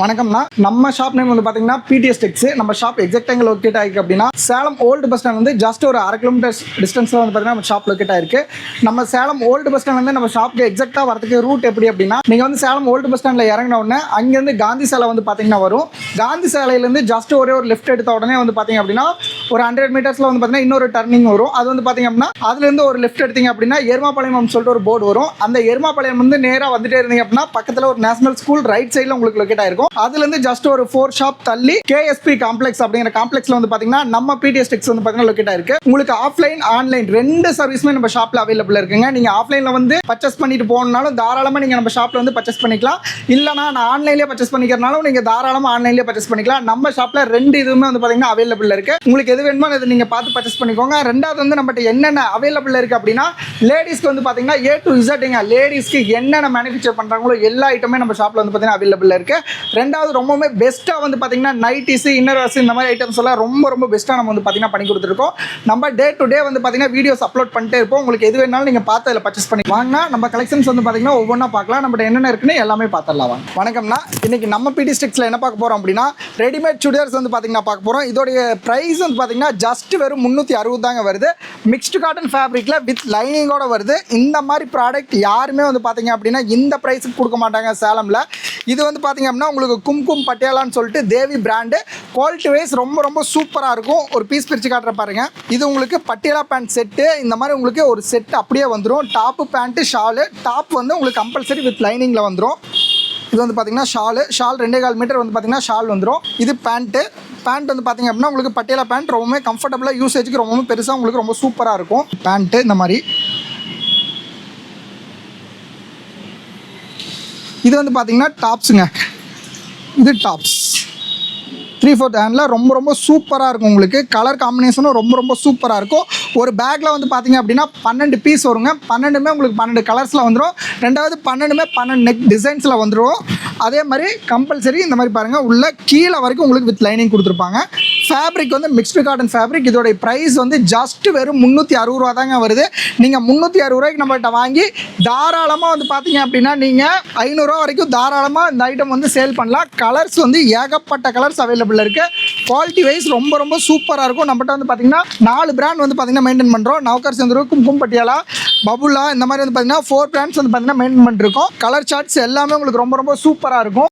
வணக்கம்னா நம்ம shop name வந்து பார்த்தீங்கன்னா பிடிஎஸ் டெக்ஸ் நம்ம ஷாப் எக்ஸாக்ட் எங்கே லொக்கேட் ஆயிருக்கு அப்படின்னா சேலம் ஓல்டு பஸ் ஸ்டாண்ட் வந்து ஜஸ்ட் ஒரு அரை கிலோமீட்டர் டிஸ்டன்ஸில் வந்து பார்த்தீங்கன்னா நம்ம ஷாப் லொக்கேட் ஆயிருக்கு. நம்ம சேலம் ஓல்டு பஸ் ஸ்டாண்ட் வந்து நம்ம ஷாப்க்கு எக்ஸாக்டாக வரதுக்கு ரூட் எப்படி அப்படின்னா நீங்கள் வந்து சேலம் ஓல்டு பஸ் ஸ்டாண்டில் இறங்கின உடனே அங்கேருந்து காந்தி சாலை வந்து பார்த்தீங்கன்னா வரும். காந்தி சேலையிலேருந்து ஜஸ்ட் ஒரே ஒரு லெஃப்ட் எடுத்த உடனே வந்து பார்த்தீங்க அப்படின்னா ஒரு ஹண்ட்ரட் மீட்டர்ஸில் வந்து பார்த்தீங்கன்னா இன்னொரு டர்னிங் வரும். அது வந்து பாத்தீங்க அப்படின்னா அதுலேருந்து ஒரு லெஃப்ட் எடுத்தீங்க அப்படின்னா எருமாபாளையம் சொல்லிட்டு ஒரு போர்டு வரும். அந்த எருமாபாளையம் வந்து நேராக வந்துட்டே இருந்தீங்க அப்படின்னா பக்கத்தில் ஒரு நேஷனல் ஸ்கூல் ரைட் சைடில் உங்களுக்கு லொக்கேட் ஆயிருக்கும். அதுலேருந்து ஜஸ்ட் ஒரு ஃபோர் ஷாப் தள்ளி கேஎஸ்பி காம்ப்ளெக்ஸ் அப்படிங்கிற காம்ப்ளெக்ஸ்ல வந்து பார்த்தீங்கன்னா நம்ம பிடிஎஸ் டெக்ஸ் வந்து பார்த்தீங்கன்னா லொக்கேட் ஆயிருக்கு. உங்களுக்கு ஆஃப்லைன் ஆன்லைன் ரெண்டு சர்வீஸுமே நம்ம ஷாப்பில் அவைலபிள் இருக்குங்க. நீங்கள் ஆஃப்லைனில் வந்து பர்ச்சேஸ் பண்ணிட்டு போனாலும் தாராளமாக நீங்கள் நம்ம ஷாப்பில் வந்து பர்ச்சேஸ் பண்ணிக்கலாம். இல்லைனா நான் ஆன்லைன்லேயே பர்ச்சேஸ் பண்ணிக்கிறனாலும் நீங்கள் தாராளமாக ஆன்லைன்லேயே பர்ச்சேஸ் பண்ணிக்கலாம். நம்ம ஷாப்பில் ரெண்டு இதுவுமே வந்து பார்த்தீங்கன்னா அவைலபிள் இருக்கு. உங்களுக்கு எது வேணுமோ அதை நீங்கள் பார்த்து பர்ச்சேஸ் பண்ணிக்கோங்க. ரெண்டாவது வந்து நம்மகிட்ட என்னென்ன அவைலபிள் இருக்குது அப்படின்னா லேடிஸ்க்கு வந்து பார்த்தீங்கன்னா ஏ டு இசட்டுங்க லேடிஸ்க்கு என்னென்ன மேனுஃபேக்சர் பண்ணுறாங்களோ எல்லா ஐட்டமே நம்ம ஷாப்பில் வந்து பார்த்தீங்கன்னா அவைலபிள் இருக்குது ரெண்டாவது ரொம்பவுமே பெஸ்ட்டாக வந்து பார்த்தீங்கன்னா நைட்டிஸ் இன்னர் இந்த மாதிரி ஐட்டம்ஸ் எல்லாம் ரொம்ப ரொம்ப பெஸ்ட்டாக நம்ம வந்து பார்த்தீங்கன்னா பண்ணி கொடுத்துருக்கோம். நம்ம டே டு டே வந்து பார்த்தீங்கன்னா வீடியோஸ் அப்லோட் பண்ணிட்டே இருப்போம். உங்களுக்கு எது வேணாலும் நீங்கள் பார்த்து அதில் பர்ச்சேஸ் பண்ணி வாங்கினா நம்ம கலெக்ஷன்ஸ் வந்து பார்த்தீங்கன்னா ஒவ்வொன்றா பார்க்கலாம். நம்மகிட்ட என்னென்ன இருக்குன்னு எல்லாமே பார்த்துடலாம். வாங்க. வணக்கம்னா இன்னைக்கு நம்ம பிடி ஸ்டிக்ஸில் என்ன பார்க்க போகிறோம் அப்படின்னா ரெடிமேட் சுடிதார்ஸ் வந்து பார்த்தீங்கன்னா பார்க்க போகிறோம் இதோடைய ப்ரைஸ் வந்து பார்த்தீங்கன்னா ஜஸ்ட் வெறும் முந்நூற்றி அறுபது தாங்க வருது. மிக்ஸ்டு காட்டன் ஃபேப்ரிக்கில் வித் லைனிங்கோட வருது. இந்த மாதிரி ப்ராடக்ட் யாருமே வந்து பார்த்தீங்க அப்படின்னா இந்த ப்ரைஸுக்கு கொடுக்க மாட்டாங்க சேலமில். இது வந்து பார்த்தீங்க அப்படின்னா உங்களுக்கு கும்கும் பட்டியாலான்னு சொல்லிட்டு தேவி பிராண்டு குவாலிட்டி வைஸ் ரொம்ப ரொம்ப சூப்பராக இருக்கும். ஒரு பீஸ் பிரித்து காட்டுற பாருங்க. இது உங்களுக்கு பட்டியாலா பேண்ட் செட்டு இந்த மாதிரி உங்களுக்கு ஒரு செட் அப்படியே வந்துடும் டாப்பு பேண்ட்டு ஷாலு டாப் வந்து உங்களுக்கு கம்பல்சரி வித் லைனிங்கில் வந்துடும் இது வந்து பார்த்தீங்கன்னா ஷாலு ஷால் ரெண்டே கால் மீட்டர் வந்து பார்த்தீங்கன்னா ஷால் வந்துடும் இது பேண்ட்டு பேண்ட் வந்து பார்த்தீங்க அப்படின்னா உங்களுக்கு பட்டியலா பேண்ட் ரொம்பவே கம்ஃபர்டபுளாக யூசேஜுக்கு ரொம்பவே பெருசாக உங்களுக்கு ரொம்ப சூப்பராக இருக்கும். பேண்ட்டு இந்த மாதிரி. இது வந்து பார்த்தீங்கன்னா டாப்ஸுங்க இது டாப்ஸ் த்ரீ ஃபோர்த் ஹேண்டில் ரொம்ப ரொம்ப சூப்பராக இருக்கும் உங்களுக்கு. கலர் காம்பினேஷனும் ரொம்ப ரொம்ப சூப்பராக இருக்கும். ஒரு பேக்கில் வந்து பார்த்தீங்க அப்படின்னா பன்னெண்டு பீஸ் வருங்க. பன்னெண்டுமே உங்களுக்கு பன்னெண்டு கலர்ஸில் வந்துடும் ரெண்டாவது பன்னெண்டுமே பன்னெண்டு நெக் டிசைன்ஸில் வந்துடும் அதே மாதிரி கம்பல்சரி இந்த மாதிரி பாருங்கள் உள்ள கீழே வரைக்கும் உங்களுக்கு வித் லைனிங் கொடுத்துருப்பாங்க. ஃபேப்ரிக் வந்து மிக்ஸ்டு காட்டன் ஃபேப்ரிக் இதோடைய ப்ரைஸ் வந்து ஜஸ்ட் வெறும் முந்நூற்றி அறுபது ரூபா தாங்க வருது. நீங்கள் முந்நூற்றி அறுபது ரூபாய்க்கு நம்மகிட்ட வாங்கி தாராளமாக வந்து பார்த்தீங்க அப்படின்னா நீங்கள் ஐநூறுரூவா வரைக்கும் தாராளமாக இந்த ஐட்டம் வந்து சேல் பண்ணலாம். கலர்ஸ் வந்து ஏகப்பட்ட கலர்ஸ் அவைலபிள் இருக்குது குவாலிட்டி வைஸ் ரொம்ப ரொம்ப சூப்பராக இருக்கும். நம்மகிட்ட வந்து பார்த்தீங்கன்னா நாலு பிராண்ட் வந்து பார்த்தீங்கன்னா மெயின்டைன் பண்ணுறோம் நவக்கர் சந்திரு கும்கும் பட்டியாலா பபுலா இந்த மாதிரி வந்து பார்த்தீங்கன்னா ஃபோர் பிராண்ட்ஸ் வந்து பார்த்தீங்கன்னா மெயின்டைன் பண்ணிருக்கோம் கலர் சார்ட்ஸ் எல்லாமே உங்களுக்கு ரொம்ப ரொம்ப சூப்பராக இருக்கும்.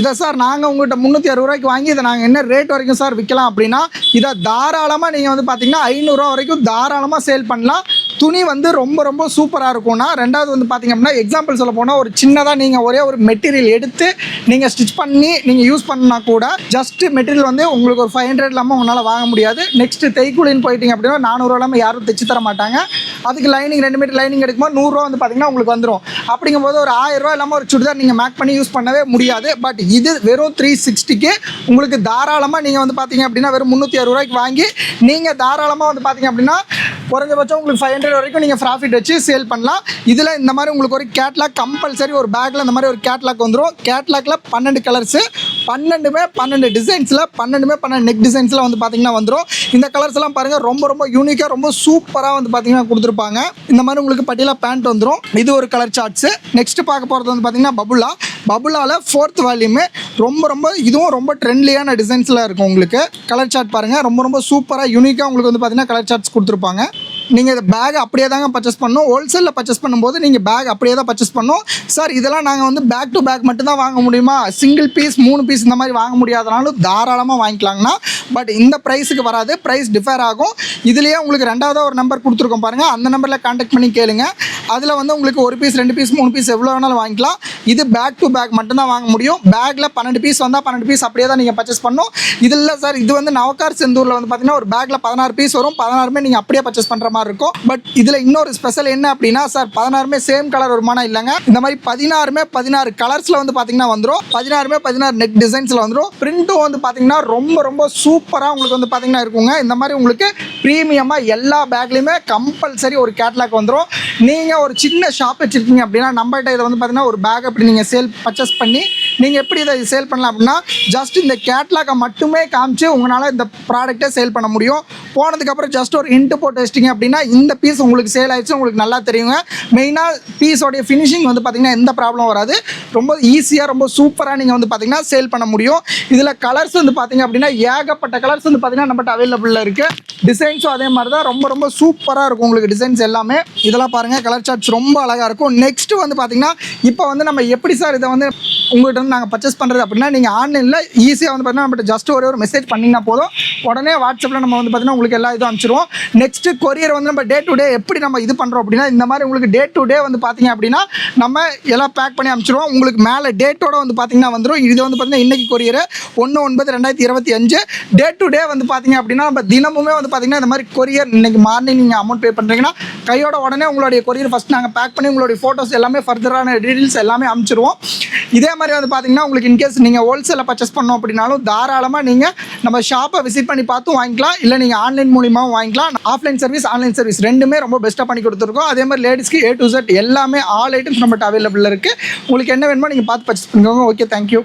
இதை சார் நாங்கள் உங்கள்கிட்ட முந்நூற்றி அறுபது ரூபாய்க்கு வாங்கி இதை நாங்கள் என்ன ரேட் வரைக்கும் சார் விற்கலாம் அப்படின்னா இதை தாராளமாக நீங்கள் வந்து பார்த்தீங்கன்னா ஐநூறுரூவா வரைக்கும் தாராளமாக சேல் பண்ணலாம். துணி வந்து ரொம்ப ரொம்ப சூப்பராக இருக்கும்னா ரெண்டாவது வந்து பார்த்தீங்க அப்படின்னா எக்ஸாம்பிள் சொல்ல போனால் ஒரு சின்னதாக நீங்கள் ஒரே ஒரு மெட்டீரியல் எடுத்து நீங்கள் ஸ்டிச் பண்ணி நீங்கள் யூஸ் பண்ணால் கூட ஜஸ்ட் மெட்டீரியல் வந்து உங்களுக்கு ஒரு ஃபைவ் ஹண்ட்ரட் இல்லாமல் உங்களால் வாங்க முடியாது. நெக்ஸ்ட் தைக்கூலின்னு போயிட்டீங்க அப்படின்னா நானூறுவா இல்லாமல் யாரும் தைச்சு தர மாட்டாங்க. அதுக்கு லைனிங் ரெண்டு மீட்டர் லைனிங் எடுக்கும்போது நூறுரூவா வந்து பார்த்தீங்கன்னா உங்களுக்கு வந்துடும் அப்படிங்கும்போது ஒரு ஆயிரரூவா இல்லாமல் ஒரு சுடிதார் நீங்கள் மேக் பண்ணி யூஸ் பண்ணவே முடியாது. பட் இது வெறும் த்ரீ சிக்ஸ்டிக்கு உங்களுக்கு தாராளமாக நீங்கள் வந்து பார்த்தீங்க அப்படின்னா வெறும் முந்நூற்றி அறுபது ரூபாய்க்கு வாங்கி நீங்கள் தாராளமாக வந்து பார்த்தீங்க அப்படின்னா குறைஞ்சபட்சம் உங்களுக்கு ஃபைவ் ஹண்ட்ரட் வரைக்கும் நீங்கள் ப்ராஃபிட் வச்சு சேல் பண்ணலாம். இதில் இந்த மாதிரி உங்களுக்கு ஒரு கேட்லாக் கம்பல்சரி ஒரு பேக்கில் இந்த மாதிரி ஒரு கேட்லாக் வந்துடும் கேட்லாக்ல பன்னெண்டு கலர்ஸு பன்னெண்டுமே பன்னெண்டு டிசைன்ஸில் பன்னெண்டுமே பன்னெண்டு நெக் டிசைன்ஸில் வந்து பார்த்தீங்கன்னா வந்துடும் இந்த கலர்ஸ் எல்லாம் பாருங்கள் ரொம்ப ரொம்ப யூனிக்காக ரொம்ப சூப்பராக வந்து பார்த்தீங்கன்னா கொடுத்துருப்பாங்க. இந்த மாதிரி உங்களுக்கு பட்டியலாக பேண்ட் வந்துடும் இது ஒரு கலர் சார்ட்ஸு நெக்ஸ்ட் பார்க்க போகிறது வந்து பார்த்தீங்கன்னா பபுலா பபுலாவில் ஃபோர்த் வால்யூமு ரொம்ப ரொம்ப இதுவும் ரொம்ப ட்ரெண்ட்லியான டிசைன்ஸில் இருக்கும் உங்களுக்கு. கலர் சார்ட் பாருங்கள் ரொம்ப ரொம்ப சூப்பராக யூனிக்காக உங்களுக்கு வந்து பார்த்தீங்கன்னா கலர் சார்ட்ஸ் கொடுத்துருப்பாங்க. நீங்கள் பேக் அப்படியே தாங்க பர்ச்சேஸ் பண்ணணும். ஹோல்சேலில் பர்ச்சேஸ் பண்ணும்போது நீங்கள் பேக் அப்படியே தான் பர்ச்சேஸ் பண்ணணும். சார் இதெல்லாம் நாங்கள் வந்து பேக் டு பேக் மட்டும் தான் வாங்க முடியுமா? சிங்கிள் பீஸ் மூணு பீஸ் இந்த மாதிரி வாங்க முடியாதனாலும் தாராளமாக வாங்கிக்கலாங்கண்ணா. பட் இந்த ப்ரைஸுக்கு வராது. ப்ரைஸ் டிஃபர் ஆகும். இதுலேயே உங்களுக்கு ரெண்டாவதாக ஒரு நம்பர் கொடுத்துருக்கோம் பாருங்கள் அந்த நம்பரில் காண்டாக்ட் பண்ணி கேளுங்க. அதில் வந்து உங்களுக்கு ஒரு பீஸ் ரெண்டு பீஸ் மூணு பீஸ் எவ்வளோ வேணாலும் வாங்கிக்கலாம். இது பேக் டு பேக் மட்டும்தான் வாங்க முடியும். பேக்கில் பன்னெண்டு பீஸ் வந்தால் பன்னெண்டு பீஸ் அப்படியே தான் நீங்கள் பர்ச்சேஸ் பண்ணணும். இது இல்லை சார் இது வந்து நவக்கார் செந்தூரில் வந்து பார்த்தீங்கன்னா ஒரு பேக்கில் பதினாறு பீஸ் வரும். பதினாறுமே நீங்கள் அப்படியே பர்ச்சேஸ் பண்ணுற மாதிரி இருக்கும். பட் இதில் இன்னொரு ஸ்பெஷல் என்ன அப்படின்னா சார் பதினாறுமே சேம் கலர் வருமானா இல்லைங்க. இந்த மாதிரி பதினாறுமே பதினாறு கலர்ஸில் வந்து பார்த்தீங்கன்னா வந்துடும் பதினாறுமே பதினாறு நெக் டிசைன்ஸில் வந்துடும் பிரிண்ட்டும் வந்து பார்த்தீங்கன்னா ரொம்ப ரொம்ப சூப்பராக உங்களுக்கு வந்து பார்த்தீங்கன்னா இருக்குங்க. இந்த மாதிரி உங்களுக்கு ப்ரீமியமாக எல்லா பேக்லேயுமே கம்பல்சரி ஒரு கேட்லாக் வந்துடும் நீங்கள் ஒரு சின்ன ஷாப் வச்சுருக்கீங்க அப்படின்னா நம்மகிட்ட இதை வந்து பார்த்தீங்கன்னா ஒரு பேக் அப்படி நீங்கள் சேல் பர்ச்சேஸ் பண்ணி நீங்கள் எப்படி இதை சேல் பண்ணலாம் அப்படின்னா ஜஸ்ட் இந்த கேட்லாகை மட்டுமே காமிச்சு உங்களால் இந்த ப்ராடக்டை சேல் பண்ண முடியும். போனதுக்கப்புறம் ஜஸ்ட் ஒரு இன்ட்டு போட்டு வச்சிட்டிங்க அப்படின்னா இந்த பீஸ் உங்களுக்கு சேல் ஆயிடுச்சு உங்களுக்கு நல்லா தெரியுங்க. மெயினாக பீஸோடைய ஃபினிஷிங் வந்து பார்த்தீங்கன்னா எந்த ப்ராப்ளம் வராது. ரொம்ப ஈஸியாக ரொம்ப சூப்பராக நீங்கள் வந்து பார்த்தீங்கன்னா சேல் பண்ண முடியும். இதில் கலர்ஸ் வந்து பார்த்தீங்க அப்படின்னா ஏகப்பட்ட கலர்ஸ் வந்து பார்த்தீங்கன்னா நம்மகிட்ட அவைலபிளில் இருக்குது டிசைன்ஸும் அதே மாதிரி தான் ரொம்ப ரொம்ப சூப்பராக இருக்கும் உங்களுக்கு டிசைன்ஸ் எல்லாமே. இதெல்லாம் பாருங்கள் கலர் சார்ட்ஸ் ரொம்ப அழகாக இருக்கும். நெக்ஸ்ட்டு வந்து பார்த்தீங்கன்னா இப்போ வந்து நம்ம எப்படி சார் இதை வந்து உங்கள்கிட்ட வந்து நாங்கள் பர்ச்சேஸ் பண்ணுறது அப்படின்னா நீங்கள் ஆன்லைனில் ஈஸியாக வந்து பார்த்தீங்கன்னா நம்மகிட்ட ஜஸ்ட் ஒரே ஒரு மெசேஜ் பண்ணிங்கன்னா போதும். உடனே வாட்ஸ்அப்பில் நம்ம வந்து பார்த்தீங்கன்னா உங்களுக்கு எல்லா இதுவும் அனுப்பிச்சிருவோம். நெக்ஸ்ட்டு கொரியர் வந்து நம்ம டே டு டே எப்படி நம்ம இது பண்ணுறோம் அப்படின்னா இந்த மாதிரி உங்களுக்கு டே டு டே வந்து பார்த்தீங்க அப்படின்னா நம்ம எல்லாம் பேக் பண்ணி அனுப்பிச்சிருவோம். உங்களுக்கு மேலே டேட்டோட வந்து பார்த்தீங்கன்னா வந்துடும் இது வந்து பார்த்தீங்கன்னா இன்னைக்கு கொரியர் ஒன்று ஒன்பது ரெண்டாயிரத்தி இருபத்தி அஞ்சு. டே டு டே வந்து பார்த்தீங்க அப்படின்னா நம்ம தினமுமே வந்து பார்த்தீங்கன்னா இந்த மாதிரி கொரியர் இன்றைக்கி மார்னிங் நீங்கள் அமௌண்ட் பே பண்ணுறீங்கன்னா கையோட உடனே உங்களுடைய கொரியர் ஃபஸ்ட் நாங்கள் பேக் பண்ணி உங்களுடைய ஃபோட்டோஸ் எல்லாமே ஃபர்தரான டீட்டெயில்ஸ் எல்லாமே அனுப்பிச்சிருவோம். இதே மாதிரி வந்து பார்த்தீங்கன்னா உங்களுக்கு இன்கேஸ் நீங்கள் ஹோல்சேலில் பர்ச்சேஸ் பண்ணோம் அப்படின்னாலும் தாராளமாக நீங்கள் நம்ம ஷாப்பை விசிட் பண்ணி பார்த்தும் வாங்கிக்கலாம். இல்லை நீங்கள் ஆன்லைன் மூலியமாகவும் வாங்கிக்கலாம். ஆஃப்லைன் சர்வீஸ் ஆன்லைன் சர்வீஸ் ரெண்டுமே ரொம்ப பெஸ்ட்டாக பண்ணி கொடுத்துருக்கோம். அதே மாதிரி லேடிஸ்க்கு ஏ டு செட் எல்லாமே ஆல் ஐட்டம்ஸ் நம்மகிட்ட அவைலபிள் இருக்குது உங்களுக்கு என்ன வேணுமோ நீங்கள் பார்த்து பர்ச்சேஸ் பண்ணிக்கோங்க. Okay thank you